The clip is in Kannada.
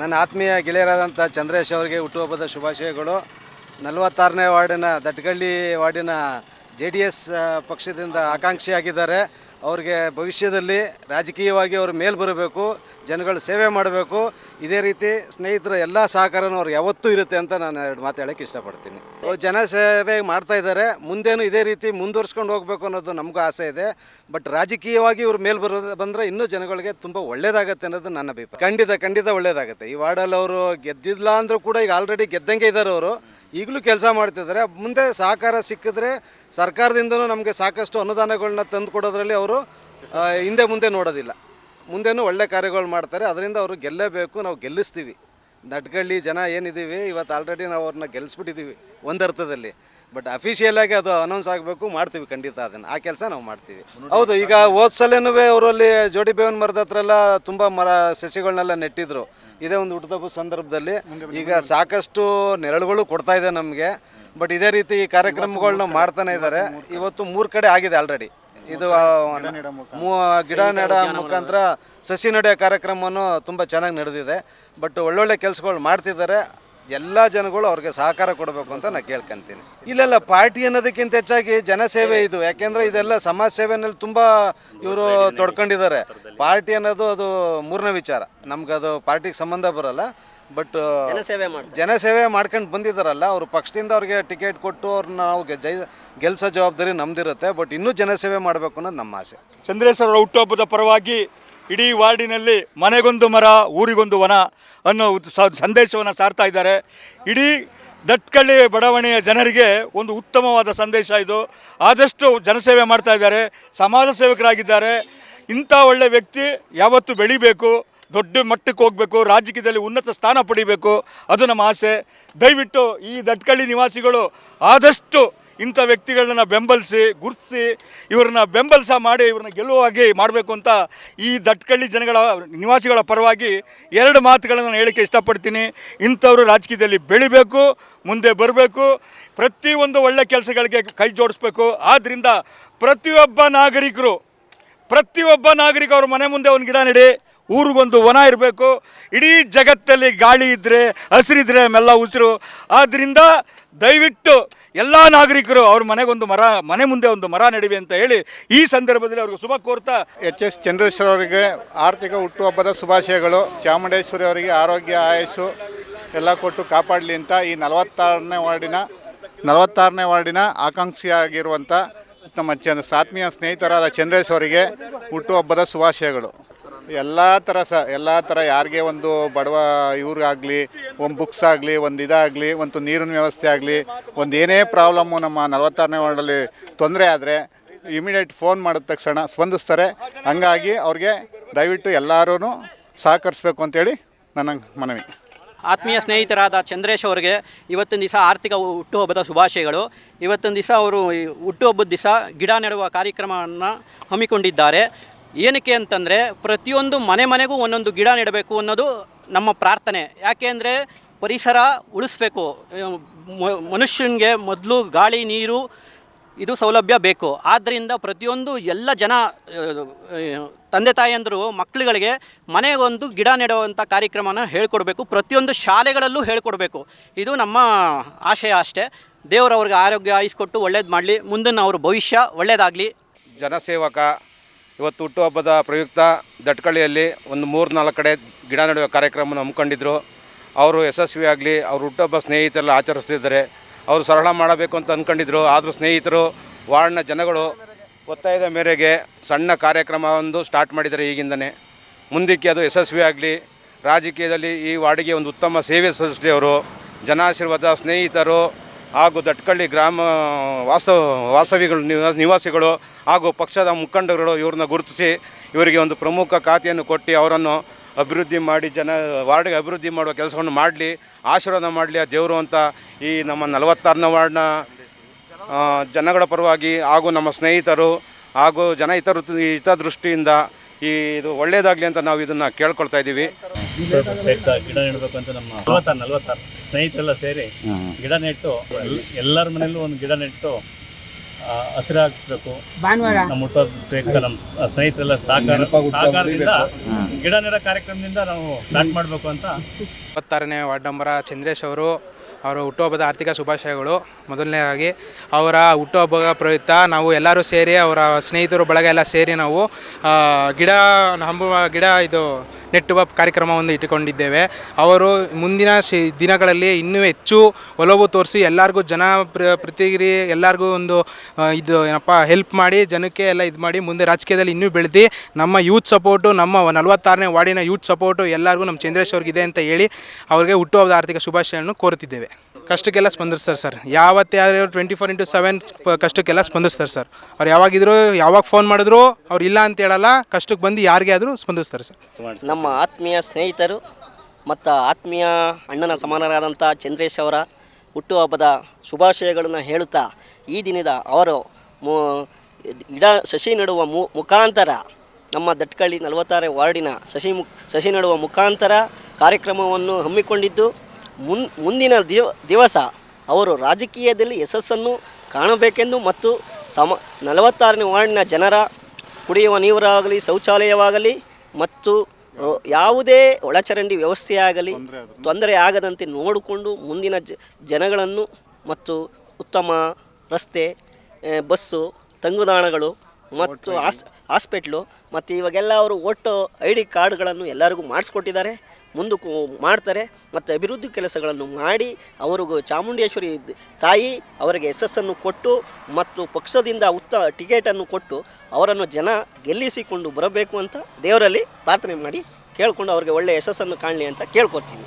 ನನ್ನ ಆತ್ಮೀಯ ಗೆಳೆಯರಾದಂಥ ಚಂದ್ರೇಶ್ ಅವರಿಗೆ ಹುಟ್ಟುಹಬ್ಬದ ಶುಭಾಶಯಗಳು. ನಲವತ್ತಾರನೇ ವಾರ್ಡಿನ ದಟ್ಗಳ್ಳಿ ವಾರ್ಡಿನ ಜೆ ಡಿ ಎಸ್ ಪಕ್ಷದಿಂದ ಆಕಾಂಕ್ಷಿಯಾಗಿದ್ದಾರೆ. ಅವ್ರಿಗೆ ಭವಿಷ್ಯದಲ್ಲಿ ರಾಜಕೀಯವಾಗಿ ಅವರು ಮೇಲೆ ಬರಬೇಕು, ಜನಗಳ ಸೇವೆ ಮಾಡಬೇಕು. ಇದೇ ರೀತಿ ಸ್ನೇಹಿತರ ಎಲ್ಲ ಸಹಕಾರನೂ ಅವ್ರಿಗೆ ಯಾವತ್ತೂ ಇರುತ್ತೆ ಅಂತ ನಾನು ಎರಡು ಮಾತು ಇಷ್ಟಪಡ್ತೀನಿ. ಜನ ಸೇವೆ ಮಾಡ್ತಾ ಇದ್ದಾರೆ. ಮುಂದೇನು ಇದೇ ರೀತಿ ಮುಂದುವರ್ಸ್ಕೊಂಡು ಹೋಗಬೇಕು ಅನ್ನೋದು ನಮಗೂ ಆಸೆ ಇದೆ. ಬಟ್ ರಾಜಕೀಯವಾಗಿ ಇವ್ರ ಮೇಲೆ ಬರೋ ಬಂದರೆ ಇನ್ನೂ ಜನಗಳಿಗೆ ತುಂಬ ಒಳ್ಳೇದಾಗತ್ತೆ ಅನ್ನೋದು ನನ್ನ ಅಭಿಪ್ರಾಯ. ಖಂಡಿತ ಖಂಡಿತ ಒಳ್ಳೇದಾಗುತ್ತೆ. ಈ ವಾರ್ಡಲ್ಲಿ ಅವರು ಗೆದ್ದಿಲ್ಲ ಅಂದರೂ ಕೂಡ ಈಗ ಆಲ್ರೆಡಿ ಗೆದ್ದಂಗೆ ಇದ್ದಾರೆ ಅವರು. ಈಗಲೂ ಕೆಲಸ ಮಾಡ್ತಿದ್ದಾರೆ. ಮುಂದೆ ಸಹಕಾರ ಸಿಕ್ಕಿದ್ರೆ ಸರ್ಕಾರದಿಂದನೂ ನಮಗೆ ಸಾಕಷ್ಟು ಅನುದಾನಗಳನ್ನ ತಂದು ಕೊಡೋದ್ರಲ್ಲಿ ಅವರು ಹಿಂದೆ ಮುಂದೆ ನೋಡೋದಿಲ್ಲ. ಮುಂದೆನೂ ಒಳ್ಳೆ ಕಾರ್ಯಗಳು ಮಾಡ್ತಾರೆ. ಅದರಿಂದ ಅವರು ಗೆಲ್ಲಬೇಕು. ನಾವು ಗೆಲ್ಲಿಸ್ತೀವಿ. ನಟ್ಗಳ್ಳಿ ಜನ ಏನಿದ್ದೀವಿ, ಇವತ್ತು ಆಲ್ರೆಡಿ ನಾವು ಅವ್ರನ್ನ ಗೆಲ್ಲಿಸ್ಬಿಟ್ಟಿದ್ದೀವಿ ಒಂದರ್ಥದಲ್ಲಿ. ಬಟ್ ಅಫಿಷಿಯಲ್ ಆಗಿ ಅದು ಅನೌನ್ಸ್ ಆಗಬೇಕು ಮಾಡ್ತೀವಿ ಖಂಡಿತ ಅದನ್ನು. ಆ ಕೆಲಸ ನಾವು ಮಾಡ್ತೀವಿ. ಹೌದು ಈಗ ಹೋದ ಸಲನೂ ಅವರಲ್ಲಿ ಜೋಡಿ ಬೇವನ್ ಮರದ ಹತ್ರ ಎಲ್ಲ ತುಂಬ ಮರ ಸಸಿಗಳನ್ನೆಲ್ಲ ನೆಟ್ಟಿದ್ರು. ಇದೇ ಒಂದು ಹುಟ್ಟುಹಬ್ಬ ಸಂದರ್ಭದಲ್ಲಿ. ಈಗ ಸಾಕಷ್ಟು ನೆರಳುಗಳು ಕೊಡ್ತಾ ಇದೆ ನಮಗೆ. ಬಟ್ ಇದೇ ರೀತಿ ಈ ಕಾರ್ಯಕ್ರಮಗಳನ್ನ ಮಾಡ್ತಾನೆ ಇದ್ದಾರೆ ಇವತ್ತು ಮೂರು ಕಡೆ ಆಗಿದೆ ಆಲ್ರೆಡಿ ಇದು ಗಿಡ ನೆಡ ಮುಖಾಂತರ. ಸಸಿ ನಡೆಯೋ ಕಾರ್ಯಕ್ರಮವನ್ನು ತುಂಬ ಚೆನ್ನಾಗಿ ನಡೆದಿದೆ. ಬಟ್ ಒಳ್ಳೊಳ್ಳೆ ಕೆಲಸಗಳು ಮಾಡ್ತಿದ್ದಾರೆ. ಎಲ್ಲ ಜನಗಳು ಅವ್ರಿಗೆ ಸಹಕಾರ ಕೊಡಬೇಕು ಅಂತ ನಾನು ಕೇಳ್ಕೊಂತೀನಿ. ಇಲ್ಲೆಲ್ಲ ಪಾರ್ಟಿ ಅನ್ನೋದಕ್ಕಿಂತ ಹೆಚ್ಚಾಗಿ ಜನಸೇವೆ ಇದು. ಯಾಕೆಂದ್ರೆ ಇದೆಲ್ಲ ಸಮಾಜ ಸೇವೆನಲ್ಲಿ ತುಂಬ ಇವರು ತೊಡ್ಕೊಂಡಿದ್ದಾರೆ. ಪಾರ್ಟಿ ಅನ್ನೋದು ಅದು ಮೂರನೇ ವಿಚಾರ. ನಮ್ಗದು ಅದು ಪಾರ್ಟಿಗೆ ಸಂಬಂಧ ಬರಲ್ಲ. ಬಟ್ ಜನಸೇವೆ ಜನಸೇವೆ ಮಾಡ್ಕೊಂಡು ಬಂದಿದ್ದಾರಲ್ಲ ಅವ್ರ ಪಕ್ಷದಿಂದ ಅವ್ರಿಗೆ ಟಿಕೆಟ್ ಕೊಟ್ಟು ಅವ್ರನ್ನ ನಾವು ಜೈ ಗೆಲ್ಸೋ ಜವಾಬ್ದಾರಿ ನಮ್ದಿರುತ್ತೆ. ಬಟ್ ಇನ್ನೂ ಜನಸೇವೆ ಮಾಡಬೇಕು ಅನ್ನೋದು ನಮ್ಮ ಆಸೆ. ಚಂದ್ರೇಶ್ವರ ಹುಟ್ಟುಹಬ್ಬದ ಪರವಾಗಿ ಇಡೀ ವಾರ್ಡಿನಲ್ಲಿ ಮನೆಗೊಂದು ಮರ, ಊರಿಗೊಂದು ವನ ಅನ್ನೋ ಸಂದೇಶವನ್ನು ಸಾರ್ತಾ ಇದ್ದಾರೆ. ಇಡೀ ದಟ್ಕಳ್ಳಿ ಬಡಾವಣೆಯ ಜನರಿಗೆ ಒಂದು ಉತ್ತಮವಾದ ಸಂದೇಶ ಇದು. ಆದಷ್ಟು ಜನಸೇವೆ ಮಾಡ್ತಾ ಇದ್ದಾರೆ, ಸಮಾಜ ಸೇವಕರಾಗಿದ್ದಾರೆ. ಇಂಥ ಒಳ್ಳೆ ವ್ಯಕ್ತಿ ಯಾವತ್ತೂ ಬೆಳಿಬೇಕು, ದೊಡ್ಡ ಮಟ್ಟಕ್ಕೆ ಹೋಗಬೇಕು, ರಾಜಕೀಯದಲ್ಲಿ ಉನ್ನತ ಸ್ಥಾನ ಪಡಿಬೇಕು. ಅದು ನಮ್ಮ ಆಸೆ. ದಯವಿಟ್ಟು ಈ ದಟ್ಕಳ್ಳಿ ನಿವಾಸಿಗಳು ಆದಷ್ಟು ಇಂಥ ವ್ಯಕ್ತಿಗಳನ್ನ ಬೆಂಬಲಿಸಿ ಗುರುತಿಸಿ ಇವ್ರನ್ನ ಬೆಂಬಲಿಸ ಮಾಡಿ ಇವ್ರನ್ನ ಗೆಲುವಾಗಿ ಮಾಡಬೇಕು ಅಂತ ಈ ದಟ್ಕಳ್ಳಿ ಜನಗಳ ನಿವಾಸಿಗಳ ಪರವಾಗಿ ಎರಡು ಮಾತುಗಳನ್ನು ನಾನು ಹೇಳಕ್ಕೆ ಇಷ್ಟಪಡ್ತೀನಿ. ಇಂಥವರು ರಾಜಕೀಯದಲ್ಲಿ ಬೆಳಿಬೇಕು, ಮುಂದೆ ಬರಬೇಕು, ಪ್ರತಿಯೊಂದು ಒಳ್ಳೆ ಕೆಲಸಗಳಿಗೆ ಕೈ ಜೋಡಿಸ್ಬೇಕು. ಆದ್ದರಿಂದ ಪ್ರತಿಯೊಬ್ಬ ನಾಗರಿಕರು, ಪ್ರತಿಯೊಬ್ಬ ನಾಗರಿಕ ಅವ್ರ ಮನೆ ಮುಂದೆ ಒಂದು ಗಿಡ ನೆಡಿ, ಊರಿಗೊಂದು ವನ ಇರಬೇಕು. ಇಡೀ ಜಗತ್ತಲ್ಲಿ ಗಾಳಿ ಇದ್ದರೆ ಹಸಿರಿದ್ರೆ, ಮೆಲ್ಲ ಉಸಿರು. ಆದ್ದರಿಂದ ದಯವಿಟ್ಟು ಎಲ್ಲ ನಾಗರಿಕರು ಅವ್ರ ಮನೆಗೊಂದು ಮರ, ಮನೆ ಮುಂದೆ ಒಂದು ಮರ ನಡಿವೆ ಅಂತ ಹೇಳಿ ಈ ಸಂದರ್ಭದಲ್ಲಿ ಅವ್ರಿಗೆ ಶುಭ ಕೋರ್ತಾ. ಎಚ್ ಎಸ್ ಚಂದ್ರೇಶ್ವರ ಅವರಿಗೆ ಆರ್ಥಿಕ ಹುಟ್ಟುಹಬ್ಬದ ಶುಭಾಶಯಗಳು, ಚಾಮುಂಡೇಶ್ವರಿ ಅವರಿಗೆ ಆರೋಗ್ಯ ಆಯಸ್ಸು ಎಲ್ಲ ಕೊಟ್ಟು ಕಾಪಾಡಲಿ ಅಂತ ಈ ನಲವತ್ತಾರನೇ ವಾರ್ಡಿನ ನಲವತ್ತಾರನೇ ವಾರ್ಡಿನ ಆಕಾಂಕ್ಷಿಯಾಗಿರುವಂಥ ನಮ್ಮ ಚ, ಸಾತ್ಮೀಯ ಸ್ನೇಹಿತರಾದ ಚಂದ್ರೇಶ್ ಅವರಿಗೆ ಹುಟ್ಟುಹಬ್ಬದ ಶುಭಾಶಯಗಳು. ಎಲ್ಲ ಥರ ಸ, ಎಲ್ಲ ಥರ ಯಾರಿಗೆ ಒಂದು ಬಡವ ಇವ್ರಿಗಾಗಲಿ ಒಂದು ಬುಕ್ಸ್ ಆಗಲಿ, ಒಂದು ಇದಾಗಲಿ, ಒಂದು ನೀರಿನ ವ್ಯವಸ್ಥೆ ಆಗಲಿ, ಒಂದು ಏನೇ ಪ್ರಾಬ್ಲಮ್ಮು ನಮ್ಮ ನಲವತ್ತಾರನೇ ವಾರ್ಡಲ್ಲಿ ತೊಂದರೆ ಆದರೆ ಇಮಿಡಿಯೇಟ್ ಫೋನ್ ಮಾಡಿದ ತಕ್ಷಣ ಸ್ಪಂದಿಸ್ತಾರೆ. ಹಂಗಾಗಿ ಅವ್ರಿಗೆ ದಯವಿಟ್ಟು ಎಲ್ಲರೂ ಸಹಕರಿಸ್ಬೇಕು ಅಂತೇಳಿ ನನ್ನ ಮನವಿ. ಆತ್ಮೀಯ ಸ್ನೇಹಿತರಾದ ಚಂದ್ರೇಶ್ ಅವರಿಗೆ ಇವತ್ತಿನ ದಿವಸ ಆರ್ಥಿಕ ಹುಟ್ಟುಹಬ್ಬದ ಶುಭಾಶಯಗಳು. ಇವತ್ತಿನ ದಿವಸ ಅವರು ಹುಟ್ಟುಹಬ್ಬದ ದಿವಸ ಗಿಡ ನೆಡುವ ಕಾರ್ಯಕ್ರಮವನ್ನು ಹಮ್ಮಿಕೊಂಡಿದ್ದಾರೆ. ಏನಕ್ಕೆ ಅಂತಂದರೆ ಪ್ರತಿಯೊಂದು ಮನೆ ಮನೆಗೂ ಒಂದೊಂದು ಗಿಡ ನೆಡಬೇಕು ಅನ್ನೋದು ನಮ್ಮ ಪ್ರಾರ್ಥನೆ. ಯಾಕೆ ಅಂದರೆ ಪರಿಸರ ಉಳಿಸ್ಬೇಕು. ಮನುಷ್ಯನಿಗೆ ಮೊದಲು ಗಾಳಿ, ನೀರು, ಇದು ಸೌಲಭ್ಯ ಬೇಕು. ಆದ್ದರಿಂದ ಪ್ರತಿಯೊಂದು ಎಲ್ಲ ಜನ ತಂದೆ ತಾಯಿಯಂದರು ಮಕ್ಕಳುಗಳಿಗೆ ಮನೆಗೊಂದು ಗಿಡ ನೆಡುವಂಥ ಕಾರ್ಯಕ್ರಮನ ಹೇಳ್ಕೊಡ್ಬೇಕು. ಪ್ರತಿಯೊಂದು ಶಾಲೆಗಳಲ್ಲೂ ಹೇಳ್ಕೊಡ್ಬೇಕು. ಇದು ನಮ್ಮ ಆಶಯ ಅಷ್ಟೇ. ದೇವರು ಅವ್ರಿಗೆ ಆರೋಗ್ಯ ಆಯಿಸ್ಕೊಟ್ಟು ಒಳ್ಳೇದು ಮಾಡಲಿ. ಮುಂದಿನ ಅವ್ರ ಭವಿಷ್ಯ ಒಳ್ಳೇದಾಗಲಿ. ಜನಸೇವಕ ಇವತ್ತು ಹುಟ್ಟುಹಬ್ಬದ ಪ್ರಯುಕ್ತ ದಟ್ಕಳ್ಳಿಯಲ್ಲಿ ಒಂದು ಮೂರು ನಾಲ್ಕು ಕಡೆ ಗಿಡ ನೆಡುವ ಕಾರ್ಯಕ್ರಮವನ್ನು ಹಮ್ಮಿಕೊಂಡಿದ್ರು. ಅವರು ಯಶಸ್ವಿಯಾಗಲಿ, ಅವರು ಹುಟ್ಟುಹಬ್ಬ ಸ್ನೇಹಿತರೆಲ್ಲ ಆಚರಿಸ್ತಿದ್ದಾರೆ. ಅವರು ಸರಳ ಮಾಡಬೇಕು ಅಂತ ಅಂದ್ಕೊಂಡಿದ್ರು ಆದರೂ ಸ್ನೇಹಿತರು, ವಾರ್ಡ್ನ ಜನಗಳು ಒತ್ತಾಯದ ಮೇರೆಗೆ ಸಣ್ಣ ಕಾರ್ಯಕ್ರಮ ಒಂದು ಸ್ಟಾರ್ಟ್ ಮಾಡಿದ್ದಾರೆ ಈಗಿಂದನೇ. ಮುಂದಕ್ಕೆ ಅದು ಯಶಸ್ವಿಯಾಗಲಿ, ರಾಜಕೀಯದಲ್ಲಿ ಈ ವಾರ್ಡಿಗೆ ಒಂದು ಉತ್ತಮ ಸೇವೆ ಸಲ್ಲಿಸಲಿ ಅವರು. ಜನಾಶೀರ್ವಾದ, ಸ್ನೇಹಿತರು ಹಾಗೂ ದಟ್ಕಳ್ಳಿ ಗ್ರಾಮ ವಾಸ ವಾಸವಿಗಳು ನಿವಾಸ ನಿವಾಸಿಗಳು ಹಾಗೂ ಪಕ್ಷದ ಮುಖಂಡರುಗಳು ಇವ್ರನ್ನ ಗುರುತಿಸಿ ಇವರಿಗೆ ಒಂದು ಪ್ರಮುಖ ಖಾತೆಯನ್ನು ಕೊಟ್ಟು ಅವರನ್ನು ಅಭಿವೃದ್ಧಿ ಮಾಡಿ ಜನ ವಾರ್ಡ್ಗೆ ಅಭಿವೃದ್ಧಿ ಮಾಡುವ ಕೆಲಸವನ್ನು ಮಾಡಲಿ ಆಶೀರ್ವಾದ ಮಾಡಲಿ ಆ ದೇವರು ಅಂತ ಈ ನಮ್ಮ ನಲವತ್ತಾರನೇ ವಾರ್ಡ್ನ ಜನಗಳ ಪರವಾಗಿ ಹಾಗೂ ನಮ್ಮ ಸ್ನೇಹಿತರು ಹಾಗೂ ಜನ ಹಿತರು ಹಿತದೃಷ್ಟಿಯಿಂದ ಈ ಇದು ಒಳ್ಳೆಯದಾಗಲಿ ಅಂತ ನಾವು ಇದನ್ನು ಕೇಳ್ಕೊಳ್ತಾ ಇದ್ದೀವಿ. ಸ್ನೇಹಿತರೆಲ್ಲ ಸೇರಿ ಗಿಡ ನೆಟ್ಟು ಎಲ್ಲರ ಮನೆಯಲ್ಲೂ ಒಂದು ಗಿಡ ನೆಟ್ಟು ಹಸಿರಾಗಿಸ್ಬೇಕು ನಮ್ಮ ಪ್ರಯುಕ್ತ ನಮ್ಮ ಸ್ನೇಹಿತರೆಲ್ಲ ಸಹಕಾರ ಸಹಕಾರದಿಂದ ಗಿಡ ನೆಡ ಕಾರ್ಯಕ್ರಮದಿಂದ ನಾವು ಸ್ಟಾರ್ಟ್ ಮಾಡಬೇಕು ಅಂತ. ಇಪ್ಪತ್ತಾರನೇ ವಾರ್ಡ್ ನಂಬರ ಚಂದ್ರೇಶ್ ಅವರು ಅವರ ಹುಟ್ಟುಹಬ್ಬದ ಆರ್ಥಿಕ ಶುಭಾಶಯಗಳು. ಮೊದಲನೇದಾಗಿ ಅವರ ಹುಟ್ಟುಹಬ್ಬದ ಪ್ರಯುಕ್ತ ನಾವು ಎಲ್ಲರೂ ಸೇರಿ ಅವರ ಸ್ನೇಹಿತರು ಬಳಗ ಎಲ್ಲ ಸೇರಿ ನಾವು ಗಿಡ ಹಂಬುವ ಗಿಡ ಇದು ನೆಟ್ಟುವ ಕಾರ್ಯಕ್ರಮವನ್ನು ಇಟ್ಟುಕೊಂಡಿದ್ದೇವೆ. ಅವರು ಮುಂದಿನ ಶಿ, ದಿನಗಳಲ್ಲಿ ಇನ್ನೂ ಹೆಚ್ಚು ಒಲವು ತೋರಿಸಿ ಎಲ್ಲರಿಗೂ ಜನ ಪ್ರ ಪ್ರತಿಗಿರಿ ಎಲ್ಲರಿಗೂ ಒಂದು ಇದು ಏನಪ್ಪ ಹೆಲ್ಪ್ ಮಾಡಿ, ಜನಕ್ಕೆ ಎಲ್ಲ ಇದು ಮಾಡಿ ಮುಂದೆ ರಾಜಕೀಯದಲ್ಲಿ ಇನ್ನೂ ಬೆಳೆದು, ನಮ್ಮ ಯೂತ್ ಸಪೋರ್ಟು ನಮ್ಮ ನಲವತ್ತಾರನೇ ವಾರ್ಡಿನ ಯೂತ್ ಸಪೋರ್ಟು ಎಲ್ಲರಿಗೂ ನಮ್ಮ ಚಂದ್ರೇಶ್ವರ್ಗಿದೆ ಅಂತ ಹೇಳಿ, ಅವ್ರಿಗೆ ಹುಟ್ಟುಹಬ್ಬದ ಆರ್ಥಿಕ ಶುಭಾಶಯವನ್ನು ಕೋರುತ್ತಿದ್ದೇವೆ. ಕಷ್ಟಕ್ಕೆಲ್ಲ ಸ್ಪಂದಿಸ್ತಾರೆ ಸರ್. ಯಾವತ್ತೇ ಯಾರು ಟ್ವೆಂಟಿ ಫೋರ್ ಇಂಟು ಸೆವೆನ್ ಕಷ್ಟಕ್ಕೆಲ್ಲ ಸ್ಪಂದಿಸ್ತಾರೆ ಸರ್. ಅವ್ರು ಯಾವಾಗಿದ್ರು, ಯಾವಾಗ ಫೋನ್ ಮಾಡಿದ್ರು, ಅವ್ರು ಇಲ್ಲ ಅಂತ ಹೇಳಲ್ಲ. ಕಷ್ಟಕ್ಕೆ ಬಂದು ಯಾರಿಗೆ ಆದರೂ ಸ್ಪಂದಿಸ್ತಾರೆ ಸರ್. ನಮ್ಮ ಆತ್ಮೀಯ ಸ್ನೇಹಿತರು ಮತ್ತು ಆತ್ಮೀಯ ಅಣ್ಣನ ಸಮಾನರಾದಂಥ ಚಂದ್ರೇಶ್ ಅವರ ಹುಟ್ಟುಹಬ್ಬದ ಶುಭಾಶಯಗಳನ್ನು ಹೇಳುತ್ತಾ ಈ ದಿನದ ಅವರು ಮು ಗಿಡ ಸಸಿ ನೆಡುವ ಮುಖಾಂತರ ನಮ್ಮ ದಟ್ಕಳ್ಳಿ ನಲವತ್ತಾರನೇ ವಾರ್ಡಿನ ಸಸಿ ಮುಖ್ ಸಸಿ ನೆಡುವ ಮುಖಾಂತರ ಕಾರ್ಯಕ್ರಮವನ್ನು ಹಮ್ಮಿಕೊಂಡಿದ್ದು. ಮುನ್ ಮುಂದಿನ ದಿವ ದಿವಸ ಅವರು ರಾಜಕೀಯದಲ್ಲಿ ಯಶಸ್ಸನ್ನು ಕಾಣಬೇಕೆಂದು ಮತ್ತು ಸಮ ನಲವತ್ತಾರನೇ ವಾರ್ಡಿನ ಜನರ ಕುಡಿಯುವ ನೀರಾಗಲಿ ಶೌಚಾಲಯವಾಗಲಿ ಮತ್ತು ಯಾವುದೇ ಒಳಚರಂಡಿ ವ್ಯವಸ್ಥೆಯಾಗಲಿ ತೊಂದರೆ ಆಗದಂತೆ ನೋಡಿಕೊಂಡು ಮುಂದಿನ ಜ ಜನಗಳನ್ನು ಮತ್ತು ಉತ್ತಮ ರಸ್ತೆ ಬಸ್ಸು ತಂಗುದಾಣಗಳು ಮತ್ತು ಹಾಸ್, ಹಾಸ್ಪಿಟ್ಲು, ಮತ್ತು ಇವಾಗೆಲ್ಲ ಅವರು ಒಟ್ಟು ಐ ಡಿ ಕಾರ್ಡ್ಗಳನ್ನು ಎಲ್ಲರಿಗೂ ಮಾಡಿಸ್ಕೊಟ್ಟಿದ್ದಾರೆ, ಮುಂದಕ್ಕೂ ಮಾಡ್ತಾರೆ, ಮತ್ತು ಅಭಿವೃದ್ಧಿ ಕೆಲಸಗಳನ್ನು ಮಾಡಿ ಅವರಿಗೂ ಚಾಮುಂಡೇಶ್ವರಿ ತಾಯಿ ಅವರಿಗೆ ಯಶಸ್ಸನ್ನು ಕೊಟ್ಟು ಮತ್ತು ಪಕ್ಷದಿಂದ ಉತ್ತ ಟಿಕೆಟನ್ನು ಕೊಟ್ಟು ಅವರನ್ನು ಜನ ಗೆಲ್ಲಿಸಿಕೊಂಡು ಬರಬೇಕು ಅಂತ ದೇವರಲ್ಲಿ ಪ್ರಾರ್ಥನೆ ಮಾಡಿ ಕೇಳಿಕೊಂಡು ಅವರಿಗೆ ಒಳ್ಳೆಯ ಯಶಸ್ಸನ್ನು ಕಾಣಲಿ ಅಂತ ಕೇಳ್ಕೊತೀನಿ